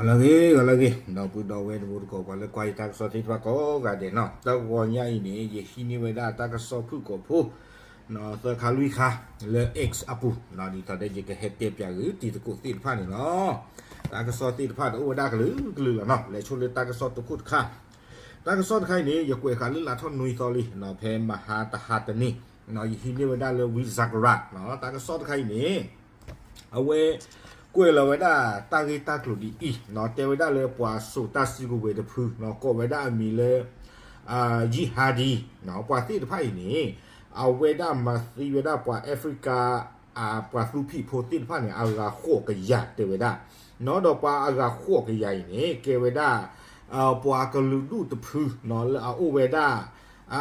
lagi lagi no pu do we bu ko ko le kwai ta so ti fa ko ga de no ta ko nya yi ni ye hi ni we da ta ka so pu ko pu no ta kha lui kha le x apu no ni ta de je ke he te pya gu ti ta ku ti fa ni no ta ka so ti fa do da ka lu ka lu no le chu le ta ka so tu ku kha ta ka so ta khai ni ye kwe kha lu la thon nui so li no phe ma ha ta ha ta ni no yi hi ni we da le wi zakra no ta ka so ta khai ni အဝဲ ကွယ်လဝဒတာဂီတာကလူဒီအီနော်တေဝဒလေပွာဆိုတာစီကိုဝေတဖူနော်ကောဝဒအမီလေအာဂျီဟာဒီနော်ပွာတိတဖိုင်နေအဝဲဒမစီဝဒပွာအာဖရိကအာပွာသူဖိဖိုတိတဖိုင်နေအာဂါခိုကရတေဝဒနော်တော့ပွာအာဂါခိုကရနေကေဝဒအာပွာကလူဒုတဖူနော်အဝဲဒ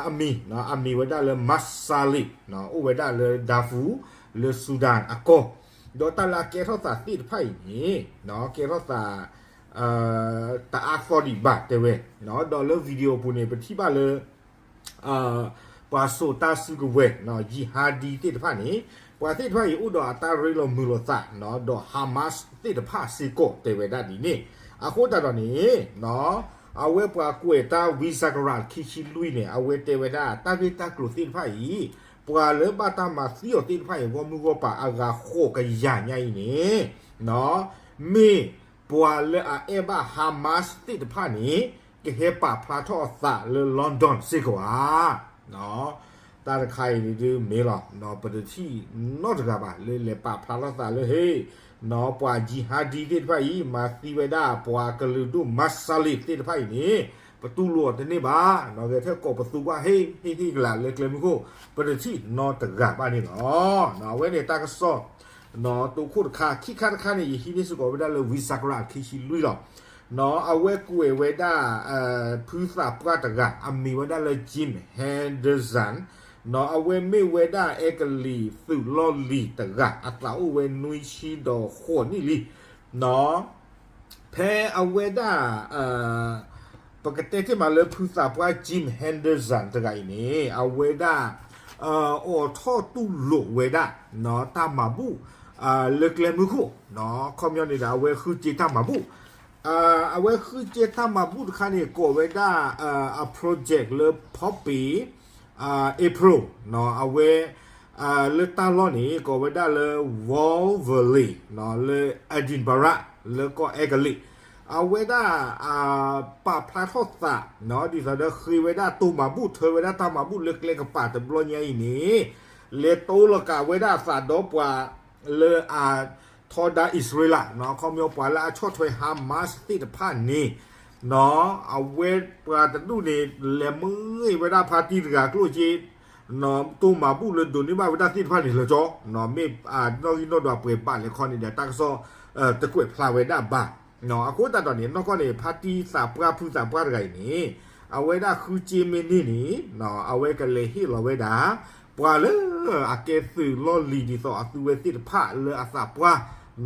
အမီနော်အမီဝဒလေမတ်ဆာလီနော်အဝဲဒလေဒါဖူလေဆူဒန်အကော do ta la ke ro sa ti phai ni no ke ro sa uh ta a for di ba te we no do le video pu ne pthi ba le uh pa so ta su go we no ji ha di ti pha ni pa ti pha yi u do ta ri lo mu lo sa no do hamas ti pha si ko te we da di ni a ko ta do ni no အဝဲပွားကွေတာဝီဇဂရာခိချီလူီနေအဝဲတေဝဒတာဂီတာကလုသိဖိုင် ပွာလေဘတာမစီယတိဖိုင်ဝမှုကပါအဂါခိုကရညိုင်းနေနော်မေပွာလေအေဘဟာမတ်တိတဖာနေကဟေပါဖလာထောသာလေလန်ဒန်စီကွာနော်တာရခိုင်ဒီမေလာနော်ပဒတိနော်တကပါလေလေပါဖလာသာလေဟေနော်ပွာဂျီဟာဒီတိတဖာဤမာစီဝဒပွာကလူဒုမတ်ဆလီတိတဖာနေ ประตูหลวดนี่บ้าเนาะแค่กประตูว่าเฮ้ยเฮ้ยที่กลาเล็กเลยมั้งกูประที่นอตะกะบ้านนี่เนาะเนาะเว้ยเนี่ยตากระสอบเนาะตัวคูดคาขี้คาคาเนี่ยยี่นี่สุกไม่ได้เลยวิสากราขี้ชิลุยหรอกเนาะเอาเว้กูเว้ได้เอ่อพื้นสาปกตะกะอามีไว้ได้เลยจิมแฮนเดอร์สันเนาะเอาเว้ไม่เว้ได้เอกลีสุลอลีตะกะอัต ပကတိတမလဖူစာပွားဂျင်ဟန်ဒါဆန်တကိုင်းနေအဝေဒာအော်ထောတူလိုဝေဒာနော်တာမဘူးအာလက်ကလမှုခုနော်ကွန်မြူနတီအဝေခုချီတာမဘူးအာအဝေခုချီတာမဘူးခါနေကိုဝေဒာအာပရိုဂျက်လေပေါပီအာဧပြီနော်အဝေအာလေတာလောနီကိုဝေဒာလေဝေါ်ဗလီနော်လေအဒင်ဘာရာလေကိုအေဂလီ เอาเว啊，伟大啊，把帕托萨，然后就是那黑伟大多马布，特伟大大马布，勒勒个巴的布罗尼亚尼，勒多了个伟大萨多巴勒啊，托达อยนี้เลตูลกาเวลาสาดอปว่าเลออาทอดาอิสราเอลเนาะเขามีปลาละชดถอยฮามาสติดผ่านนี่เนาะเอาเวทปลาต่ดูนี่เลมือเวลาพาตีกากลุจีเนอะตูมาบุเลดุนี่มาเวลาที่ผ่านนี่เลยจ้อเนอะไม่อ่านอกนอกดอกเปรย์บ้านเลยคอนี่เดี๋ยวตั้งซอเอ่อตะกวยพลาเวด้าบ้า နော်တော့ပွေပါလေခေါနေတယ်တက်ဆောအဲတကွေဖလာဝေဒာဘာနော်အခုတတော်နေတော့ကနေပါတီစာပရာဖူစာပရာဂိုင်နေအဝဲဒါခူချီမင်းနေနေနော်အဝဲကလေးဟီလဝဲဒါပွာလေအကဲစုလော်လီဒီဆိုအသူဝဲတိဖာလေအစာပွာ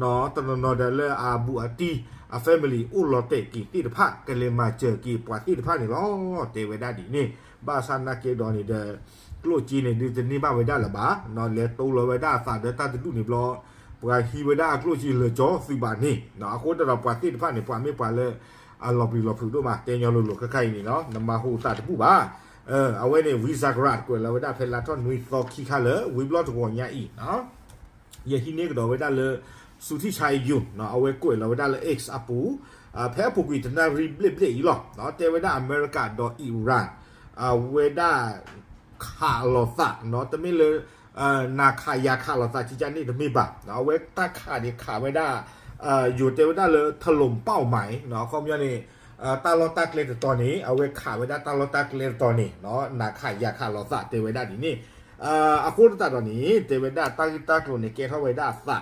နော်တနော်တယ်လေအဘူအတီအဖမီလီဦးလော်တေကီတိဖာကလေးမချေကီပွာတိဖာနေလောတေဝဲဒါဒီနေဘာသာနာကေဒေါ်နေတဲ့ကလို့ကြီးနေဒီနေပါဝဲဒါလပါနော်လေတိုးလောဝဲဒါစာတဲ့တတူနေဘလော ปว่าฮีเวดากลุจิเลจอสิบานี่เนาะโคตรปว่าติพะนี่ปว่าไม่ปว่าเลยอะลอบีลอฟูdoมาเตญอโลโลคไข่นี่เนาะนมาโหตาตปุบาเออเอาไว้นี่วีซากราดกวยลาเวดาเพลาทอนนุยซอคีคาเลวีบลอตกวญาอีเนาะยะฮีนี่ก็ดอเวดาเลสุธิชัยยุเ นาคายาคาหลอซาชิจานี่มีบัตเนาะเวกตาคาเนี่ยขาไม่ได้อยู่เตวด้าเลยถล่มเป้าหมายเนาะคอมยานี่ตาลอตาเกเลตตอนนี้เอาเวกขาไว้ได้ตาลอตักเลตตอนนี้เนาะนาคายาคาหลอซาเตวด้าดีนี่อาคูตาตอนนี้เตวด้าตั้งตั้งโลในเกเข้าไวด้าซะ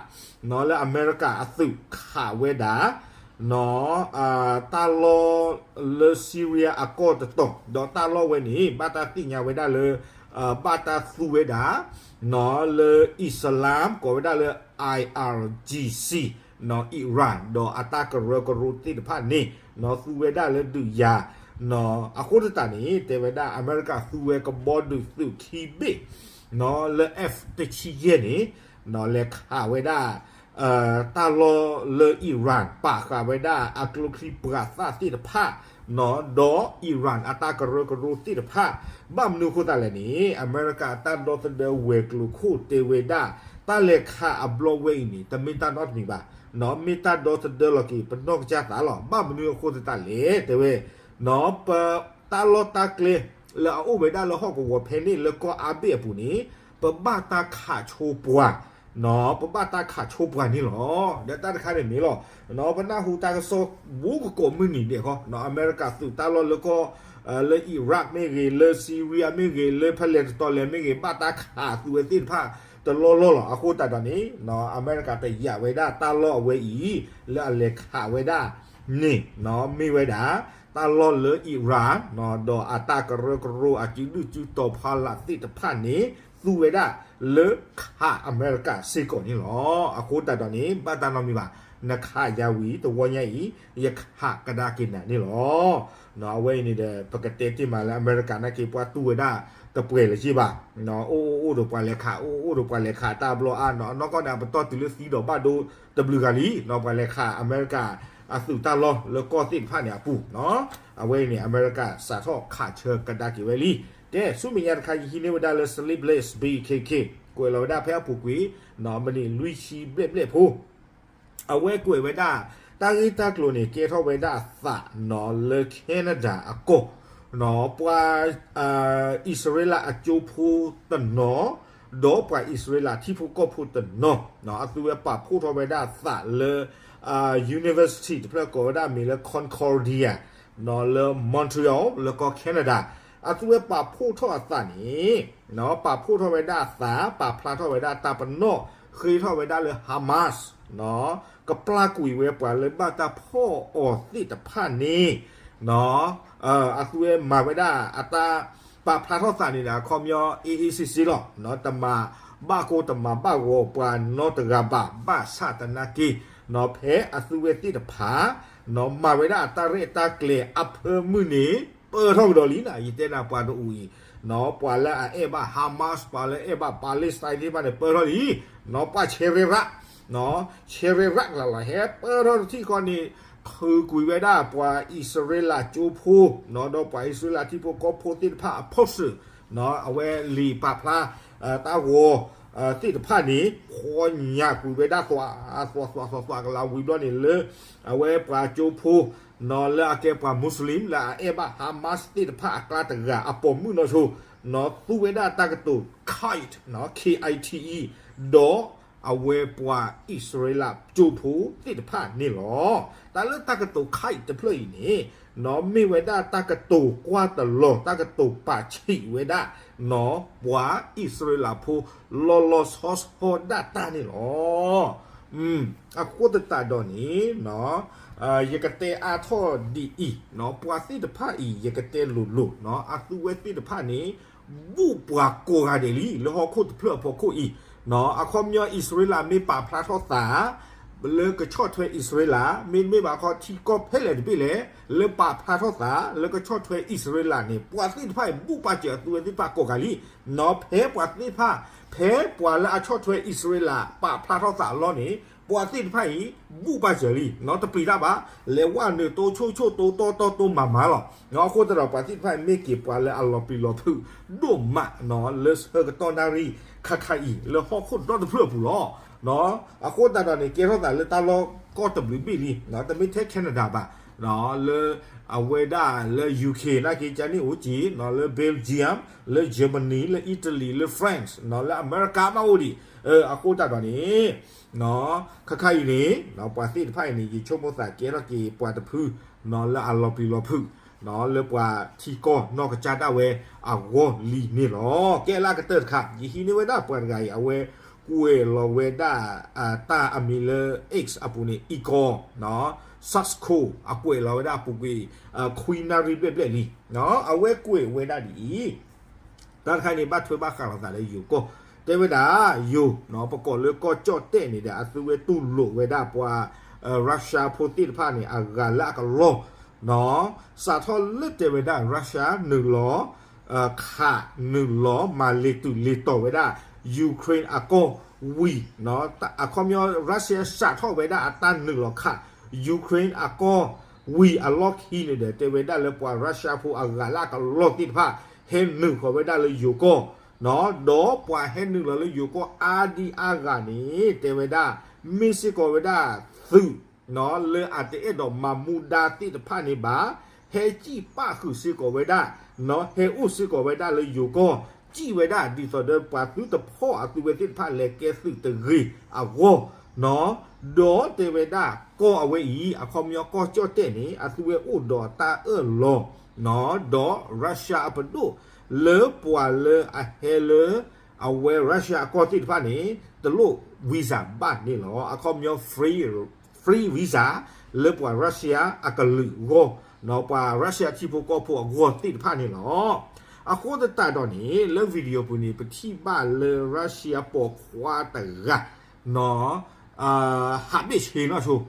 เนาะแล้วอเมริกาอสุขาเวด้า နော်အာတာလောလစီရီယာအကောတတော့ဒေါ်တာလောဝဲနီဘာတာတိညာဝဲဒါလေအာဘာတာသူဝဲဒါနော်လေအစ္စလာမ်ကိုဝဲဒါလေ IRGC နော်အီရန်ဒေါ်အတာကရကရူတိတဖာနီနော်သူဝဲဒါလေဒူယာနော်အခုတတနီတေဝဲဒါအမေရိကသူဝဲကဘောဒူသူခီဘေနော်လေ F တချီယဲနီနော်လေခါဝဲဒါ เอ่อตาโลเลออิหร่านปากกาไว้ได้อักลุคีปราซาติดผ้าเนาะดออิหร่านอัตากระโรกระโรติดผ้าบัมนูคุตาเลนี้อเมริกาตาดอตเดเวกลูคูเตเวดาตาเลขาอับโลเวนี่แต่มิตานอตมีบาเนาะมิตาดอตเดลกีเป็นนอกจากตาหรอบัมนูคุตตาเลเตเวเนาะปตาโลตาเกลแล้วเอาไว้ได้แล้วฮอกวัวเพนี่แล้วก็อาเบียปูนี้ปบ้าตาขาโชปัว နော်ပပတာခါချိုးပွားနေလောဒတာခါရမီလောနော်ပနာဟူတာကဆိုဘူကကိုမီနီတဲ့ခေါနော်အမေရိကသူတာလောလကောလေအီရတ်မေဂေလေဆီရီယာမေဂေလေဖလက်တော်လေမေဂေပတာခါသူဝတိဖာတလောလောလောအခုတတနေနော်အမေရိကတရဝေဒတာလောဝေဤလဲလေခါဝေဒနေ နော်မေဝေဒတာလောလေအီရန်နော်ဒေါ်အတာကရကရအချီဒူချူတော်ဖာလာတိတဖာနေသူဝေဒလေခါအမေရိကစေကိုနေလောအခုတတနေပတနောမီပါနခယာဝီတဝညဤယခကဒါကိနနေလောနော်ဝဲနေတဲ့ပကတဲ့တိမာလာအမေရိကနကေပွားတူဝေဒတပွဲလေရှိပါနော်အိုးအိုးတို့ပွားလေခါအိုးအိုးတို့ပွားလေခါတာဘလောအာနော်နော်ကောဒါပတော်တူလစီတော့ဘဒိုတဘလူဂါလီနော်ပွားလေခါအမေရိက အစုတလောလကောတိဖာညာပူနော်အဝဲနေအမေရိကစာတော့ခါချကဒါကိဝဲလီတဲ့ဆုမီယာခါယီနေဝဒါလစလီဘလက် BKK ကိုလောဒါဖဲပူကွေနော်မနီလူချီဘလက်ဘလက်ဖိုးအဝဲကွေဝဒါတာဂီတာကလိုနေကေထောဝဲဒါသာနော်လေကနေဒါအကိုနော်ပွာအာဣသရေလအကျိုးဖိုးတနော်ဒေါ်ပွာဣသရေလတိဖိုကိုဖိုးတနော်နော်အသူဝဲပါဖိုးထောဝဲဒါသာလေ uh, University ที่ประกอบด้วยมีแล้ะ Concordia นอเลมอนทรีออลแล้วก็แคนาดาอาตัวป่าผู้ทอดสานี้เนาะป่าผู้ทอดไว้ด้าสาป่าพลาทอดไว้ด้าตาปนโนคือทอดไว้ด้าเลยฮามาสเนาะก็ปลากุยเวปลาเลยบ้าตาพ่อออสิแต่ผ่านนี้เนาะเอ่ออาตัวมาไว้ด้าอาตาป่าพลาทอดสานี่นะคอมยออีอซีซีหรอกเนาะตมาบ้าโกตมาบ้าโกปลนโนตกาบาบ้าซาตนากี ละเอบะปาเลสไตน์นี่บาเนี่ยเปิดท่องอีเนาะปาเชเรระเนาะเชเรระละละเฮเปิดท่องที่ก่อนนี่คือกุยเวดาปาอิสราเอลจูพูเนาะดอปาอิสราเอลที่พวกก็โพติพระอพอสเนาะเอาไว้ลีปาพระเอ่อตาโว 呃，这个怕你火你啊，古别大耍啊，耍耍耍耍个老鬼多你了，啊，我把酒铺，那了给把穆斯林啦，哎吧，哈马斯这个怕阿克拉啊，保姆那处，那苏维达大个都 kite，那 K I T E，多啊，我把以色列酒铺这个怕你咯，但是大个都 kite 不了你。 နော်သူဝေဒတာကတူ kite နော် K I T E ဒေါ်အဝဲပွားဣသရေလကျူဖူတိတဖာနေလောတာလတာကတူ kite တဖလို့နေနော်မိဝေဒတာကတူကွာတလောတာကတူပါချီဝေဒနော်ပွားဣသရေလဖူလောလောဆော့ဟောဒတာနေလောอืมအခုတတတော့နေနော်အာယကတဲ့အာထောဒီအီနော်ပွာစီတဖာအီယကတဲ့လူလူနော်အသူဝဲတိတဖာနေဘူပွာကိုဟာဒေလီလောခုတ်ဖလဖို့ကိုအီနော်အခေါမြောဣသရေလမေပါဖလာထော တာလေကချော့ထွဲဣသရေလမင်းမေပါခေါတီကောဖဲလေဒီလေလေပါဖလာထောတာလေကချော့ထွဲဣသရေလနေပွာစီတဖာဘူပါကျသူဝဲတိပါကိုကလီနော်ဖဲပွာတိဖာဖဲပွာလာအချော့ထွဲဣသရေလပါဖလာထောတာလောနေပွာတိတဖိုင်ဘူပါချလီနော်တပီတာပါလေဝါနေတိုချိုချိုတိုတိုတိုတိုမမလောနော်ခိုတရပါတိဖိုင်မေကေပွာလေအလောပီလောဖုဒိုမနော်လက်စဟကတော်နာရီခခအီလေဟောခုတော့တဖလပူလော နော်အခုတတော်နေကေရောတာလေတာလောကောတဘလီဘီလီနော်တမိတဲ့ကနေဒါပါနော်လေအဝေဒာလေ UK နာကီချာနီဦးဂျီနော်လေ Belgium လေ Germany လေ Italy လေ France နော်လေ America မဟုတ်ဒီအဲအခုတတော်နေနော်ခခိုင်နေနော်ပွာစစ်ဖိုင်နေချုံမစာကေရကီပွာတဖူနော်လေအလောပီလောဖူနော်လေပွာချီကောနော်ကကြတာဝဲအဝေါ်လီနေလောကဲလာကတက်ခါယီဟီနေဝဲတာပွာဂိုင်အဝဲ ကွေလောဝဲတာအတာအမီလေ X အပူနေအီကောနော် Sasko အကွေလောဝဲတာပူကွေအခွီနာရီပြက်ပြက်လီနော်အဝဲကွေဝဲတာဒီတန်ခိုင်နေဘတ်ထွေးဘခါလာတာလေယူကိုတေဝဒာယူနော်ပကောလေကောကြော့တဲ့နေတဲ့အသူဝဲတူလို့ဝဲတာပွာရုရှားဖိုတိဖာနေအဂလာကလောနော်စာထောလစ်တေဝ ယူကရိန်းအကောဝီနော်အကောမျိုးရုရှားစထောက်ပဲဒါအတန်နုလောခယူကရိန်းအကောဝီအလော့ခီနေတယ်တေဝဒါလည်းပွာရုရှားဖို့အဂါလာကလော့တိဖာဟဲနုခေါ်ပဲဒါလည်းယူကောနော်တော့ပွာဟဲနုလည်းယူကောအာဒီအာဂါနေတေဝဒါမစ်စစ်ကောဝဒါသူနော်လေအတေတော့မမူဒာတိတဖာနေပါဟဲကြည့်ပါခုစစ်ကောဝဒါနော်ဟဲဥစစ်ကောဝဒါလည်းယူကော จีไว้ได้ดีสอดเดอร์ដាឌីសដប៉ាទុอาตุเวវេទិផាលេកេសុតរីអវោណោดอเตเวดาก็เอาไว้อีอะคอมยอก็เจ้าเตนี่อะสเวอุดอตาเออลองนอดอรัสเซียปดูเลอปัวเลออะเฮเลอเอาไว้รัสเซียก็ติดผ่านนี่ตะลุวีซ่าบ้านนี่หรออะคอมยอฟรีฟรีวีซ่าเลอปัวรัสเซียอะกลือโกนอปัวรัสเซียที่พวกก็พวกโกติดผ่านี่หรอ အကောတိဖာနေလောအခုတတတော့နေလေဗီဒီယိုပူနေပတိပါလေရုရှားပေါ်ခွာတကနော်အာဟာဘိရှေနော်ဆို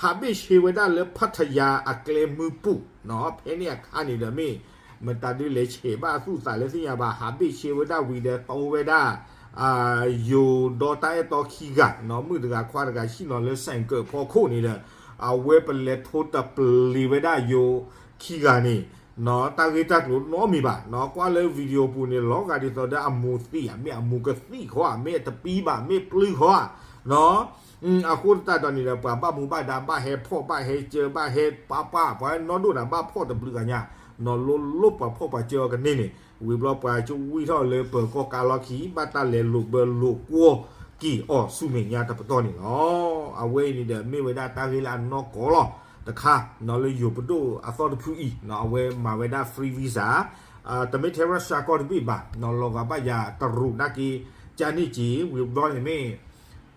ဟာဘိရှေဝဒလေဖတ်ယာအကလေမူပူနော်ဖဲနေခါနေတယ်မေမတတူလေချေပါစုစာလေစင်ရပါဟာဘိရှေဝဒဝီတဲ့တောဝဒအာယိုဒေါ်တိုင်တော်ခီကနော်မှုတကခွာတကရှိနော်လေဆိုင်ကပေါ်ခုနေတယ်အဝဲပလက်ထိုးတပလီဝဒယိုခီကနေ နော်တာဂေတက်လို့နော်မိပါနော်ကွာလဲဗီဒီယိုပူနေလောကဒီတော့ဒါအမူစီအမေအမူကစီခွာမေတပီးပါမေပလူခွာနော်อืมအခုတတ်တော်နေတယ်ပါပမူပါဒါပါဟဲဖော့ပါဟဲကျေပါဟဲပါပါဘာနော်တို့နာပါဖော့တပလူကညာနော်လုလုပါဖော့ပါကျေကနေနေဝီဘလော့ပါကျဝီထော်လေပေါ်ကောကာလော်ခီဘတ်တလေလုဘလုကိုကီအော်စုမေညာတပတော်နေနော်အဝေးနေတယ်မေဝဒတာဂေလာနော်ကောလော တခါနော်လေယူပဒိုအသောတဖူဤနော်အဝဲမာဝဲဒါ free visa အာတမေထေရရှာကောဒီဘာနော်လောကဘာယာတရုနာကီဂျာနီဂျီဝီဘောနေမေ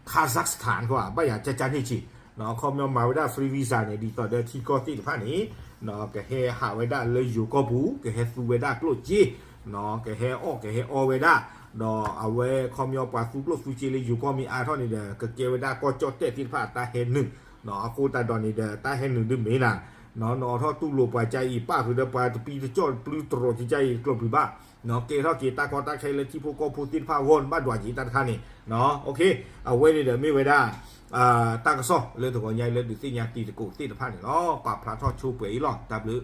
ခါဇက်စတန်ကွာဘာယာဂျာဂျာနီဂျီနော်ခေါမြောမာဝဲဒါ free visa နေဒီတော့တဲ့တီကောတိတဖာနေနော်ကဟဲဟာဝဲဒါလေယူကောဘူးကဟဲသူဝဲဒါကလို့ဂျီနော်ကဟဲအော့ကဟဲအော်ဝဲဒါနော်အဝဲခေါမြောပါဖူကလို့ဖူချီလေယူကောမီအားထောနေတယ်ကကေဝဲဒါကောကြော့တဲ့တိဖာတာဟဲနု နော်အခုတတ်တော်နေတဲ့တာဟဲနုဒမေနာနော်နော်တော့သူ့လိုပွားကြိုင်ပါခုတဲ့ပွားတပီကြော့ပလူတရောကြိုင်ကလပ်ပြပါနော်ကေတော့ကေတာကောတာခဲလေချိဖို့ကောဖူတင်ဖာဝွန်ဘတ်ဒွာကြီးတတ်ခါနေနော်โอเคအဝဲနေတယ်မိဝဲတာအာတာကဆောလေတော့ညိုင်လေဒီစညာတီတကိုတိတဖာနေနော်ပါဖလာတော့ချိုးပွေလော W